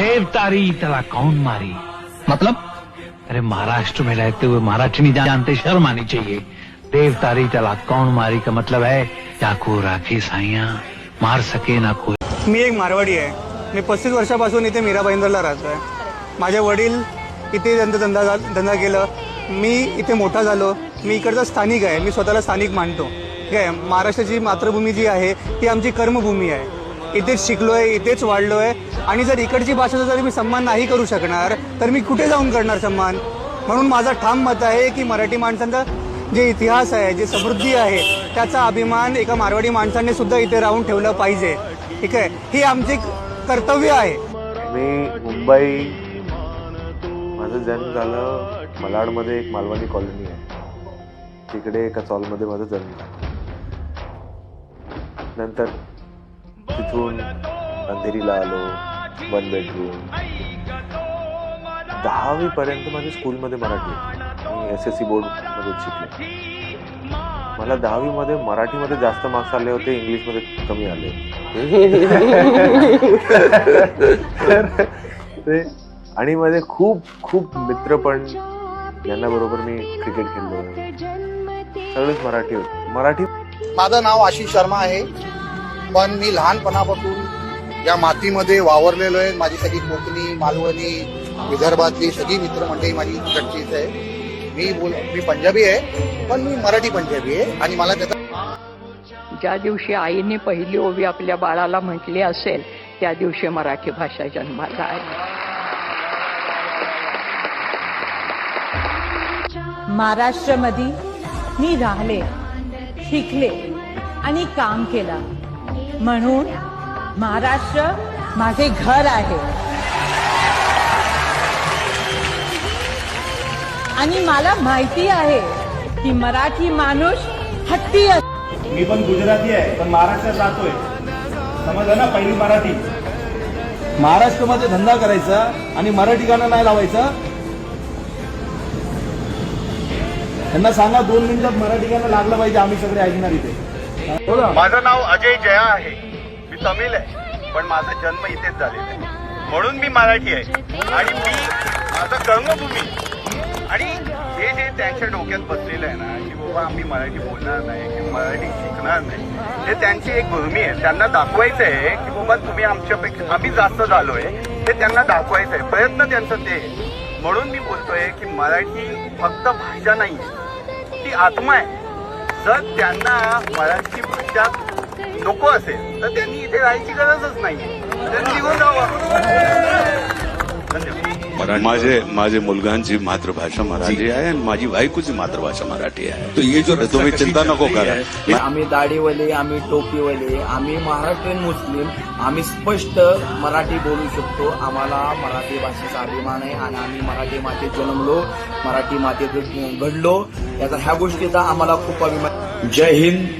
देवतारी तला कौन मारी? मतलब? अरे महाराष्ट्र में रहते हुए मराठी जानते शर्म आनी चाहिए। देवतारी तला कौन मारी का मतलब है? चाकू राखी साइया मार सके ना कोई। मी एक मारवाडी आहे. मी पस्तीस वर्षापासून इथे मीरा भाईंदरला राहतो आहे. माझे वडील इथे त्यांचा धंदा झा- धंदा केलं. मी इथे मोठा झालो. मी इकडचा स्थानिक आहे. मी स्वतःला स्थानिक मानतो. ठीक आहे महाराष्ट्राची मातृभूमी जी आहे ती आमची कर्मभूमी आहे. इथेच शिकलो आहे इथेच वाढलो आहे आणि जर इकडची भाषेचा जर मी सन्मान नाही करू शकणार तर मी कुठे जाऊन करणार सन्मान? म्हणून माझं ठाम मत आहे की मराठी माणसांचा जे इतिहास आहे जे समृद्धी आहे त्याचा अभिमान एका मारवाडी माणसाने सुद्धा इथे राहून ठेवलं पाहिजे. ठीक आहे? ही आमचे कर्तव्य आहे. मी मुंबई माझं जन्म झालं मलाडमध्ये एक मालवणी कॉलनी आहे. तिकडे एका चॉलमध्ये माझा जन्म झाला. नंतर तिथून अंधेरीला आलो. वन बेडरूम दहावी पर्यंत माझ्या स्कूलमध्ये मराठी होती. मी एस एस सी बोर्डमध्ये शिकले. मला दहावीमध्ये मराठीमध्ये जास्त मार्क्स आले होते इंग्लिशमध्ये कमी आले ते आणि माझे खूप खूप मित्र पण ज्यांना बरोबर मी क्रिकेट खेळलो. सगळेच मराठी होते. मराठी माझं नाव आशिष शर्मा आहे पण मी लहानपणापासून या मातीमध्ये वावरलेलो आहे. माझी सगळी कोकणी मालवणी विदर्भातली सगळी मित्रमंडळी माझी तिकडचीच आहे. मी बोल मी पंजाबी आहे पण मी मराठी पंजाबी आहे आणि मला त्याचा ज्या दिवशी आईने पहिली ओवी आपल्या बाळाला म्हटली असेल त्या दिवशी मराठी भाषा जन्माला आली. महाराष्ट्रामध्ये मी राहिले शिकले आणि काम केलं. म्हणून महाराष्ट्र माझे घर आहे. आणि मला माहिती आहे की मराठी माणूस हट्टी असतो मी पण गुजराती आहे पण महाराष्ट्रात राहतोय. समजलं ना पहिली मराठी? महाराष्ट्रामध्ये धंदा करायचा आणि मराठी गाणं नाही लावायचं? त्यांना सांगा दोन मिनिटात मराठी गाणं लागलं पाहिजे आम्ही सगळे ऐकणार इथे. माझं नाव अजय जया आहे. तमिळ आहे पण माझा जन्म इथेच झालेला आहे. म्हणून मी मराठी आहे. आणि मी माझं कर्मभूमी. आणि हे जे त्यांच्या डोक्यात बसलेलं आहे ना की बाबा आम्ही मराठी बोलणार नाही की मराठी शिकणार नाही हे त्यांची एक भूमी आहे. त्यांना दाखवायचं आहे की बाबा तुम्ही आमच्यापेक्षा आम्ही जास्त झालोय. हे त्यांना दाखवायचं आहे. प्रयत्न त्यांचं ते म्हणून मी बोलतोय की मराठी फक्त भाषा नाही ती आत्मा आहे. जर त्यांना मराठी भाषा नको असेल तर त्यांनी इथे राहायची गरजच नाही त्यांनी निघून जावं. धन्यवाद. माझे माझे मुलगांची मातृभाषा मराठी आहे आणि माझी बायकोची मातृभाषा मराठी आहे. तो ये जो तुम्ही चिंता नको करा. आम्ही दाढीवाले आम्ही टोपीवाले आम्ही महाराष्ट्रीयन मुस्लिम आम्ही स्पष्ट मराठी बोलू शकतो. आम्हाला मराठी भाषेचा अभिमान आहे आणि आम्ही मराठी मातेत जन्मलो मराठी मातेत घडलो. याचा ह्या गोष्टीचा आम्हाला खूप अभिमान जय हिंद.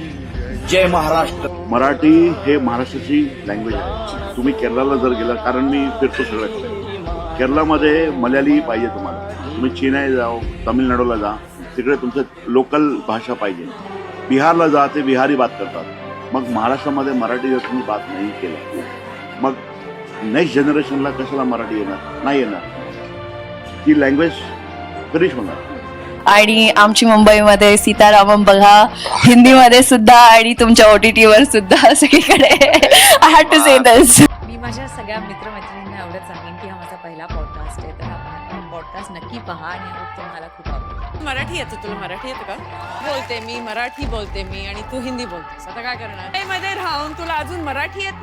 जय महाराष्ट्र. मराठी हे महाराष्ट्राची लँग्वेज आहे. तुम्ही केरळाला जर गेला कारण मी फिरतो सगळ्याकडे केरळामध्ये मल्याळी पाहिजे तुम्हाला. तुम्ही चेन्नई जाओ तामिळनाडूला जा. तिकडे तुमचं लोकल भाषा पाहिजे. बिहारला जा ते बिहारी बात करतात. मग महाराष्ट्रामध्ये मराठी जर तुम्ही बात नाही केलं मग नेक्स्ट जनरेशनला कशाला मराठी येणार? नाही येणार. ती लँग्वेज फिनिश होणार. आणि आमची मुंबईमध्ये सीतारामम बघा. हिंदीमध्ये सुद्धा आणि तुमच्या ओटीटी वर सुद्धा सगळीकडे. I had to say this मी माझ्या सगळ्या मित्रमैत्रिणींना एवढंच सांगेन की हा माझा पहिला पॉडकास्ट आहे. तर हा पॉडकास्ट नक्की पहा आणि तुम्हाला खूप आवडेल. मराठी येतं तुला? मराठी येतं का? बोलते मी मराठी बोलते मी आणि तू हिंदी बोलतेस. आता काय करणार? मध्ये राहून तुला अजून मराठी येत नाही.